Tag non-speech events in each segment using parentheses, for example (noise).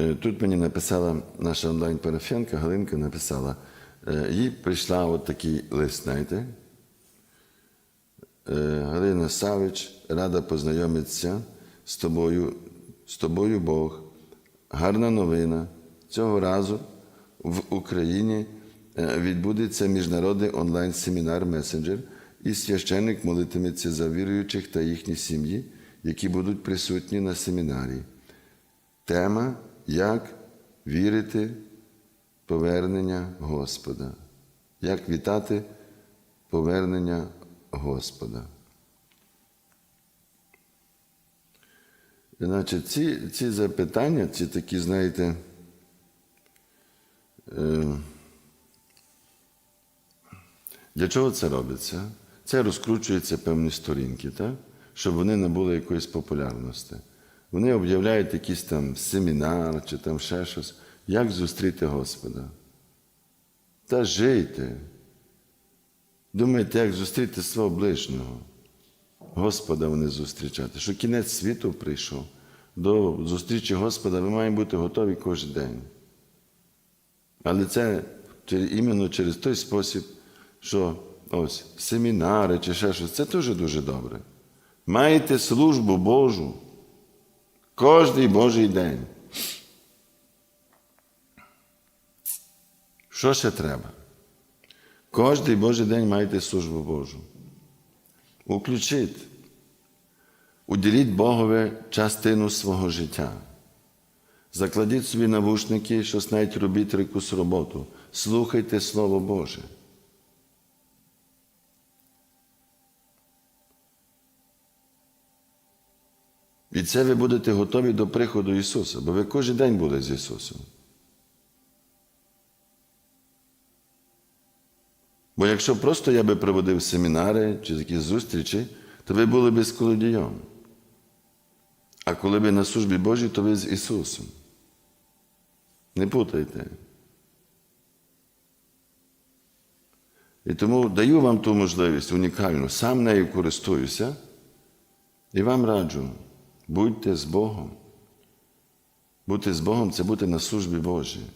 Е, Тут мені написала наша онлайн-парафіянка Галинка написала, е, їй прийшла от такий лист, знаєте. Е, Галина Савич, рада познайомитися з тобою, з тобою Бог. Гарна новина. Цього разу в Україні відбудеться міжнародний онлайн-семінар месенджер, і священник молитиметься за віруючих та їхні сім'ї, які будуть присутні на семінарі. Тема як вірити повернення Господа. Як вітати повернення Господа. Значить, ці, ці запитання, ці такі, знаєте, е, для чого це робиться? Це розкручується певні сторінки, так? щоб вони набули якоїсь популярності. Вони об'являють якийсь там семінар чи там ще щось. Як зустріти Господа? Та жийте. Думаєте, як зустріти свого ближнього? Господа вони зустрічати. Що кінець світу прийшов. До зустрічі Господа ми маємо бути готові кожен день. Але це іменно через той спосіб, що ось семінари чи ще щось, це теж дуже добре. Маєте службу Божу кожний Божий день. Що ще треба? Кожний Божий день маєте службу Божу. Уключіть. Уділіть Богові частину свого життя. Закладіть собі навушники, щось навіть робіть якусь роботу. Слухайте Слово Боже. І це ви будете готові до приходу Ісуса, бо ви кожен день були з Ісусом. Бо якщо просто я би проводив семінари чи якісь зустрічі, то ви були би з колодієм. А коли ви на службі Божій, то ви з Ісусом. Не путайте. І тому даю вам ту можливість унікальну, сам нею користуюся і вам раджу, будьте з Богом. Бути з Богом це бути на службі Божій.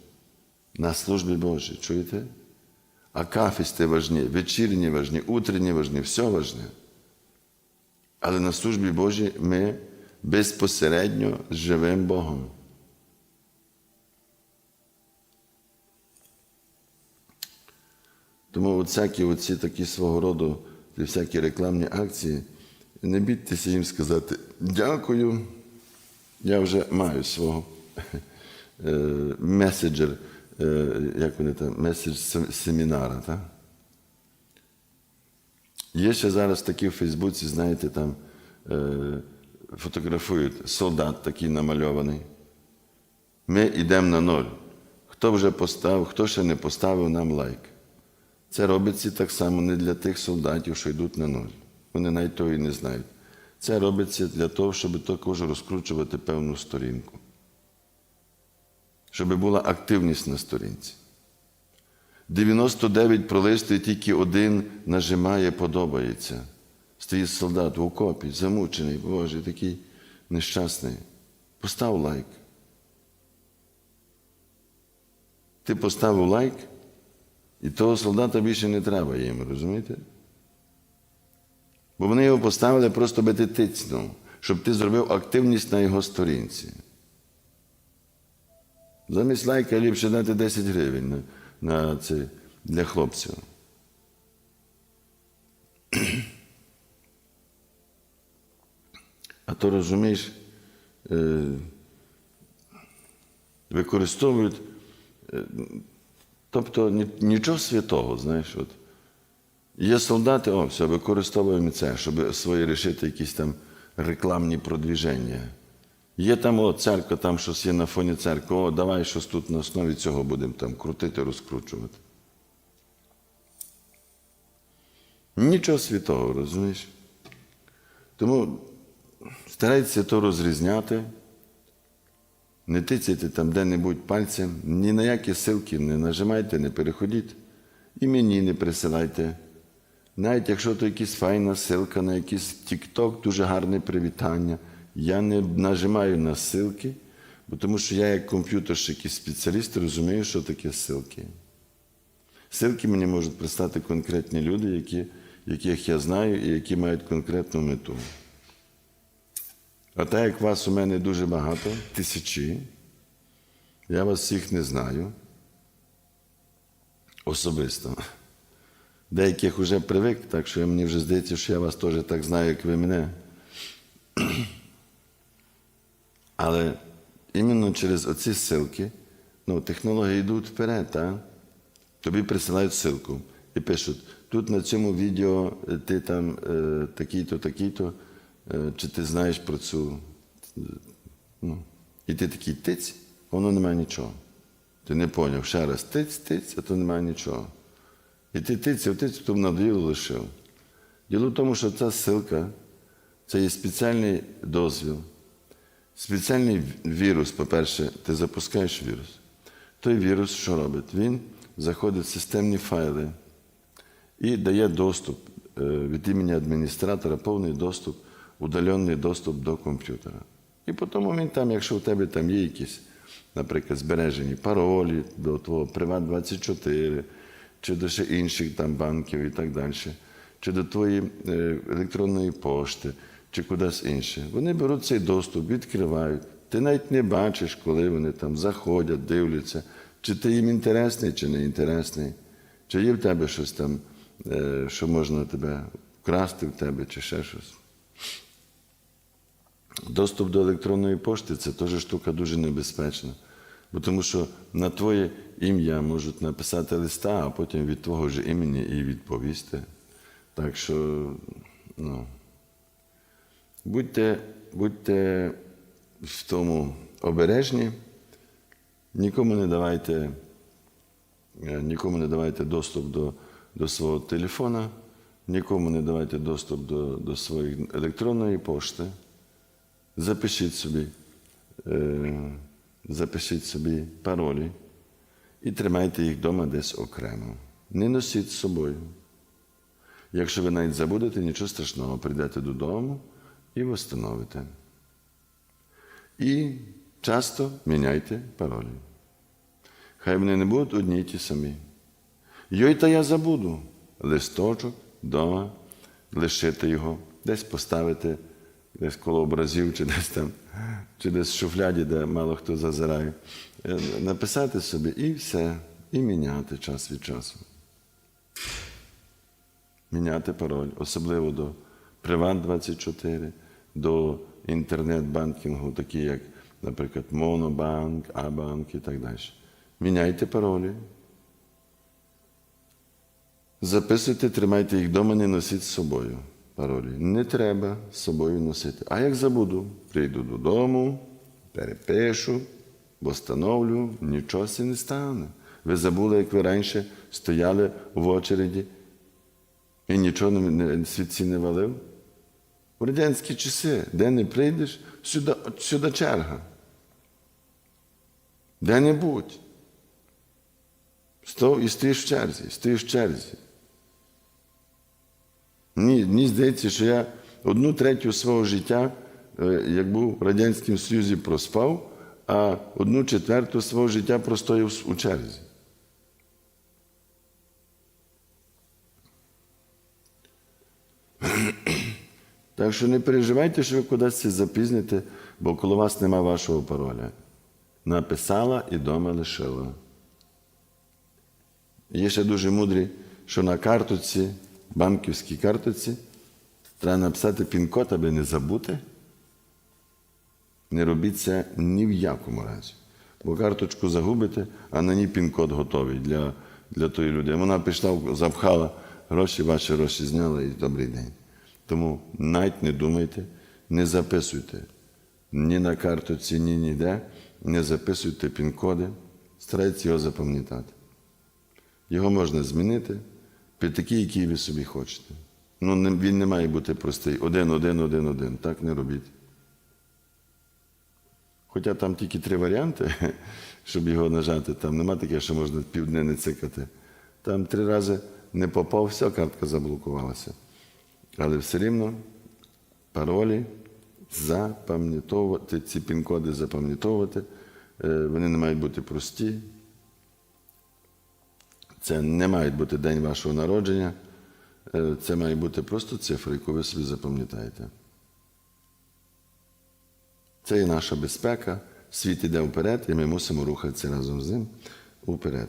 На службі Божій, чуєте? Акафісти важні, вечірні важні, утренні важні, все важне. Але на службі Божій ми безпосередньо з живим Богом. Тому всякі оці такі свого роду, всякі рекламні акції, не бійтеся їм сказати дякую, я вже маю свого е, меседжер, е, як вони там, меседж семінара. Так? Є ще зараз такі в Фейсбуці, знаєте, там е, фотографують солдат такий намальований. Ми йдемо на ноль. Хто вже поставив, хто ще не поставив нам лайк. Це робиться так само не для тих солдатів, що йдуть на нуль. Вони навіть того і не знають. Це робиться для того, щоб також розкручувати певну сторінку. Щоб була активність на сторінці. 99 пролистує, тільки один нажимає, подобається. Стоїть солдат в окопі, замучений, Боже, такий нещасний. Постав лайк. Ти поставив лайк, і того солдата більше не треба їм, розумієте? Бо вони його поставили просто би ти тицнув, щоб ти зробив активність на його сторінці. Замість лайка ліпше дати 10 гривень на, це для хлопців. А то розумієш, е, використовують, е, тобто нічого святого, знаєш. От. Є солдати, о, все, використовуємо це, щоб свої рішити якісь там рекламні продвіження. Є там о, церква, там щось є на фоні церкви, о, давай щось тут на основі цього будемо там крутити, розкручувати. Нічого святого, розумієш? Тому старайтеся то розрізняти, не тицяйте там де-небудь пальцем, ні на які ссылки не нажимайте, не переходіть. І мені не присилайте. Навіть якщо то якась файна ссылка на якийсь TikTok, дуже гарне привітання. Я не нажимаю на ссылки, Бо тому що я, як комп'ютерщик і спеціаліст, розумію, що таке ссылки. Ссылки мені можуть прислати конкретні люди, які, яких я знаю і які мають конкретну мету. А так як вас у мене дуже багато, тисячі, я вас всіх не знаю особисто. Деяких вже привик, так що мені вже здається, що я вас теж так знаю, як ви мене. Але іменно через оці ссылки, ну, технології йдуть вперед, так? Тобі присилають ссылку і пишуть, тут на цьому відео е, ти там е, такий-то, такий-то, е, чи ти знаєш про цю. е, Ну, і ти такий тиць, воно немає нічого. Ти не поняв, ще раз тиць, тиць, а то немає нічого. І ти тицяв, тицяв, потім надоїло лишив. Діло в тому, що ця ссылка це є спеціальний дозвіл, спеціальний вірус, по-перше, ти запускаєш вірус. Той вірус, що робить? Він заходить в системні файли і дає доступ е, від імені адміністратора, повний доступ, удалений доступ до комп'ютера. І по тому він там, якщо у тебе там є якісь, наприклад, збережені паролі до твого Приват24, чи до ще інших там банків і так далі, чи до твоєї е, електронної пошти, чи кудись інше. Вони беруть цей доступ, відкривають. Ти навіть не бачиш, коли вони там заходять, дивляться, чи ти їм інтересний, чи не інтересний, чи є в тебе щось там, е, що можна тебе вкрасти в тебе, чи ще щось. Доступ до електронної пошти це теж штука дуже небезпечна. Бо тому що на твоє ім'я можуть написати листа, а потім від твого ж імені і відповісти. Так що, ну, будьте, будьте в тому обережні, нікому не давайте, е, нікому не давайте доступ до, до свого телефона, нікому не давайте доступ до, до своєї електронної пошти. Запишіть собі, е, запишіть собі паролі і тримайте їх вдома десь окремо. Не носіть з собою. Якщо ви навіть забудете, нічого страшного, прийдете додому і встановите. І часто міняйте паролі. Хай вони не будуть одні й ті самі. Йой, та я забуду листочок вдома, лишити його, десь поставити, десь коло образів, чи десь там, чи десь в шуфляді, де мало хто зазирає. Е, Написати собі і все, і міняти час від часу. Міняти пароль, особливо до Приват24, до інтернет-банкінгу, такі як, наприклад, Монобанк, Абанк і так далі. Міняйте паролі. Записуйте, тримайте їх вдома, не носіть з собою паролі. Не треба з собою носити. А як забуду, прийду додому, перепишу, встановлю, нічого не стане. Ви забули, як ви раніше стояли в очереді і нічого не, світці не валив? В радянські часи, де не прийдеш, сюди, сюди черга. Де-небудь. Стов і стоїш в черзі, стоїш в черзі. Мені, мені здається, що я одну третю свого життя, е, як був в Радянському Союзі, проспав, а одну четверту свого життя простояв у черзі. (clears throat) Так що не переживайте, що ви кудись запізните, бо коло вас нема вашого пароля. Написала і дома лишила. Є ще дуже мудрі, що на карточці, банківській карточці, треба написати пін-код, аби не забути. Не робіть це ні в якому разі. Бо карточку загубите, а на ній пін-код готовий для, для тої людини. Вона пішла, запхала гроші, ваші гроші зняла і добрий день. Тому навіть не думайте, не записуйте ні на карточці, ні ніде, не записуйте пін-коди, старайтеся його запам'ятати. Його можна змінити такий, який ви собі хочете. Ну, він не має бути простий. Один, один, один, один. Так не робіть. Хоча там тільки три варіанти, (laughs) щоб його нажати, там нема таке, що можна півдня не цикати. Там три рази не попав, вся картка заблокувалася. Але все рівно паролі запам'ятовувати, ці пін-коди запам'ятовувати. Е, Вони не мають бути прості. Це не має бути день вашого народження. Е, Це має бути просто цифра, яку ви собі запам'ятаєте. Це є наша безпека. Світ іде вперед, і ми мусимо рухатися разом з ним уперед.